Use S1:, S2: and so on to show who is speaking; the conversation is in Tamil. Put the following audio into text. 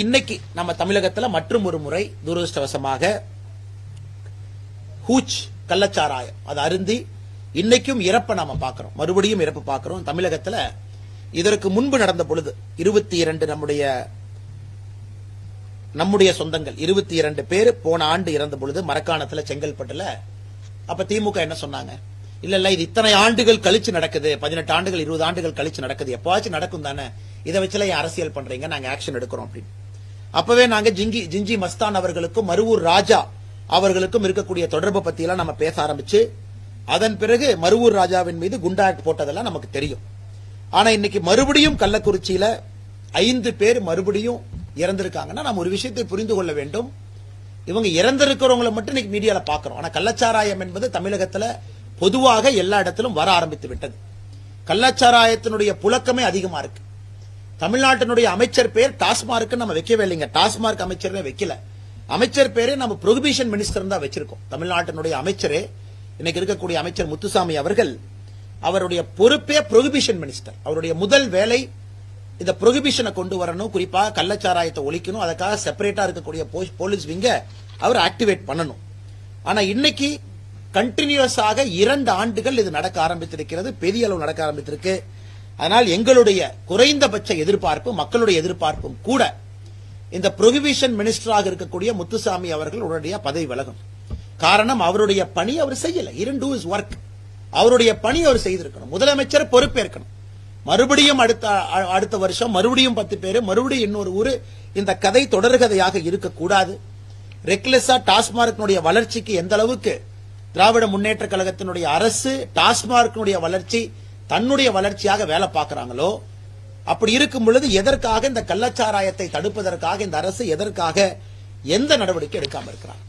S1: இன்னைக்கு நம்ம தமிழகத்துல மற்றும் ஒரு முறை துரதிருஷ்டவசமாக ஹூச் கள்ளச்சாராயம் அது அருந்தி இன்னைக்கும் இறப்பை நாம பாக்குறோம் மறுபடியும் இறப்பு பாக்குறோம் தமிழகத்துல இதற்கு முன்பு நடந்த பொழுது இருபத்தி இரண்டு நம்முடைய நம்முடைய சொந்தங்கள் இருபத்தி இரண்டு பேர் போன ஆண்டு இறந்த பொழுது மரக்காணத்துல செங்கல்பட்டுல அப்ப திமுக என்ன சொன்னாங்க? இல்ல இல்ல இது இத்தனை ஆண்டுகள் கழிச்சு நடக்குது. பதினெட்டு ஆண்டுகள் இருபது ஆண்டுகள் கழிச்சு நடக்குது. எப்பவாச்சும் நடக்கும் தானே. இதை வச்சுல ஏன் அரசியல் பண்றீங்க? நாங்க ஆக்ஷன் எடுக்கிறோம் அப்படின்னு. அப்பவே நாங்க ஜிங்கி ஜிஞ்சி மஸ்தான் அவர்களுக்கும் மருவூர் ராஜா அவர்களுக்கும் இருக்கக்கூடிய தொடர்பை பத்தியெல்லாம் நம்ம பேச ஆரம்பிச்சு அதன் பிறகு மருவூர் ராஜாவின் மீது குண்டா ஆக்ட் போட்டதெல்லாம் நமக்கு தெரியும். ஆனா இன்னைக்கு மறுபடியும் கள்ளக்குறிச்சியில ஐந்து பேர் மறுபடியும் இறந்திருக்காங்கன்னா நம்ம ஒரு விஷயத்தை புரிந்து கொள்ள வேண்டும். இவங்க இறந்திருக்கிறவங்களை மட்டும் இன்னைக்கு மீடியால பாக்குறோம். ஆனா கள்ளச்சாராயம் என்பது தமிழகத்துல பொதுவாக எல்லா இடத்திலும் வர ஆரம்பித்து விட்டது. கள்ளச்சாராயத்தினுடைய புழக்கமே அதிகமா இருக்கு. தமிழ்நாட்டினுடைய அமைச்சர் பேர் டாஸ்மார்க் நம்ம வைக்கவே இல்லைங்க. டாஸ்மார்க் அமைச்சரே வைக்கல. அமைச்சர் பேரே நம்ம ப்ரொஹிபிஷன் மினிஸ்டர் தான் வச்சிருக்கோம். தமிழ்நாட்டினுடைய அமைச்சரே இன்னைக்கு இருக்கக்கூடிய அமைச்சர் முத்துசாமி அவர்கள் அவருடைய பொறுப்பே ப்ரொஹிபிஷன் மினிஸ்டர் அவருடைய முதல் வேலை இந்த ப்ரொஹிபிஷனை கொண்டு வரணும். குறிப்பாக கள்ளச்சாராயத்தை ஒழிக்கணும். அதுக்காக செப்பரேட்டா இருக்கக்கூடிய போலீஸ் விங்க அவர் ஆக்டிவேட் பண்ணணும். ஆனா இன்னைக்கு கண்டினியூஸாக இரண்டு ஆண்டுகள் இது நடக்க ஆரம்பித்திருக்கிறது. பெரிய அளவு நடக்க ஆரம்பித்திருக்கு. அதனால் எங்களுடைய குறைந்தபட்ச எதிர்பார்ப்பு மக்களுடைய எதிர்பார்ப்பும் கூட இந்த ப்ரொஹிபிஷன் மினிஸ்டராக இருக்கக்கூடிய முத்துசாமி அவர்கள் உடனடியாக பதவி விலகும். காரணம் அவருடைய பணி அவர் செய்யல. இரண்டு இஸ் ஒர்க் அவருடைய பணி அவர் செய்திருக்கணும். முதலமைச்சர் பொறுப்பேற்கணும். மறுபடியும் அடுத்த அ- அடுத்த வருஷம் மறுபடியும் பத்து பேர் மறுபடியும் இன்னொரு ஊரு இந்த கதை தொடர்கதையாக இருக்கக்கூடாது. ரெக்லெஸ்ஸா டாஸ்மார்க்கினுடைய வளர்ச்சிக்கு எந்த அளவுக்கு திராவிட முன்னேற்ற கழகத்தினுடைய அரசு டாஸ்மார்க்கினுடைய வளர்ச்சி தன்னுடைய வளர்ச்சியாக வேலை பார்க்கறாங்களோ அப்படி இருக்கும் பொழுது எதற்காக இந்த கள்ளச்சாராயத்தை தடுப்பதற்காக இந்த அரசு எதற்காக எந்த நடவடிக்கை எடுக்காம இருக்கிறாங்க?